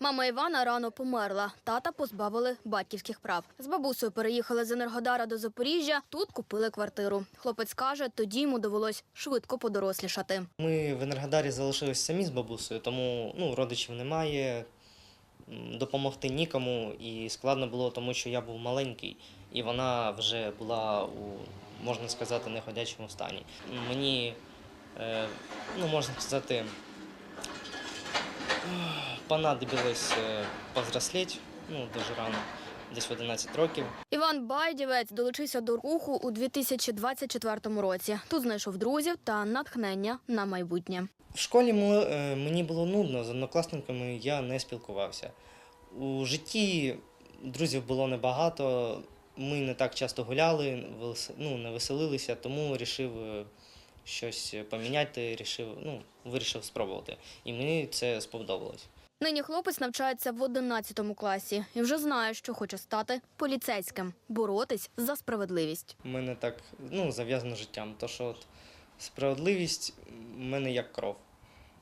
Мама Івана рано померла. Тата позбавили батьківських прав. З бабусею переїхали з Енергодара до Запоріжжя. Тут купили квартиру. Хлопець каже, тоді йому довелось швидко подорослішати. Ми в Енергодарі залишились самі з бабусею, тому ну, родичів немає, допомогти нікому. І складно було, тому що я був маленький, і вона вже була у, можна сказати, неходячому стані. Мені, е, ну, можна сказати, понадобилось е, повзрослеть, ну, дуже рано, десь в 11 років. Іван Байдівець долучився до руху у 2024 році. Тут знайшов друзів та натхнення на майбутнє. В школі е, мені було нудно, з однокласниками я не спілкувався. У житті друзів було небагато, ми не так часто гуляли, ну, не веселилися, тому вирішив е, щось поміняти, рішив, ну, вирішив спробувати. І мені це сподобалось. Нині хлопець навчається в 11 класі і вже знає, що хоче стати поліцейським, боротись за справедливість. У мене так ну, зав'язано життям, то що от справедливість в мене як кров.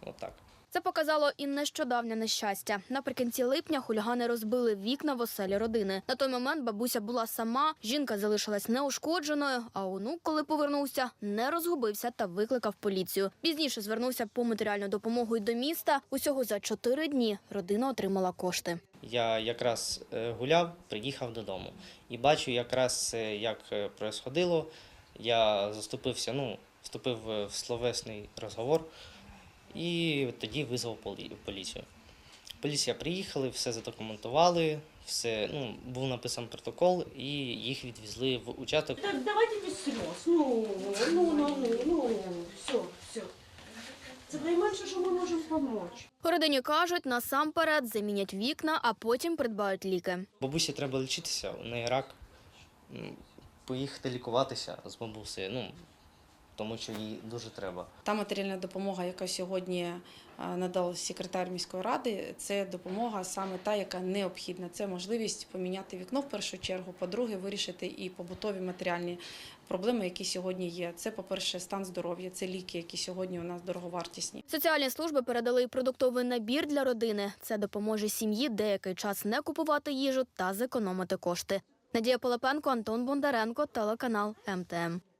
Отак. Це показало і нещодавнє нещастя. Наприкінці липня хулігани розбили вікна в оселі родини. На той момент бабуся була сама, жінка залишилась неушкодженою. А онук, коли повернувся, не розгубився та викликав поліцію. Пізніше звернувся по матеріальну допомогу й до міста. Усього за чотири дні родина отримала кошти. Я якраз е, гуляв, приїхав додому і бачу якраз е, як е, происходило. Я заступився, ну, вступив в словесний розговор і тоді визвав полі- поліцію. Поліція приїхали, все задокументували, все, ну, був написан протокол, і їх відвезли в участок. Так, давайте без слез. Ну, ну, ну, ну, ну, все, все. Це найменше, що ми можемо допомогти. Родині кажуть, насамперед замінять вікна, а потім придбають ліки. Бабусі треба лічитися, у неї рак. Поїхати лікуватися з бабусею, ну, тому що їй дуже треба. Та матеріальна допомога, яка сьогодні е, надав секретар міської ради, це допомога саме та, яка необхідна. Це можливість поміняти вікно в першу чергу. По-друге, вирішити і побутові матеріальні проблеми, які сьогодні є. Це, по-перше, стан здоров'я, це ліки, які сьогодні у нас дороговартісні. Соціальні служби передали продуктовий набір для родини. Це допоможе сім'ї деякий час не купувати їжу та зекономити кошти. Надія Полипенко, Антон Бондаренко, телеканал МТМ.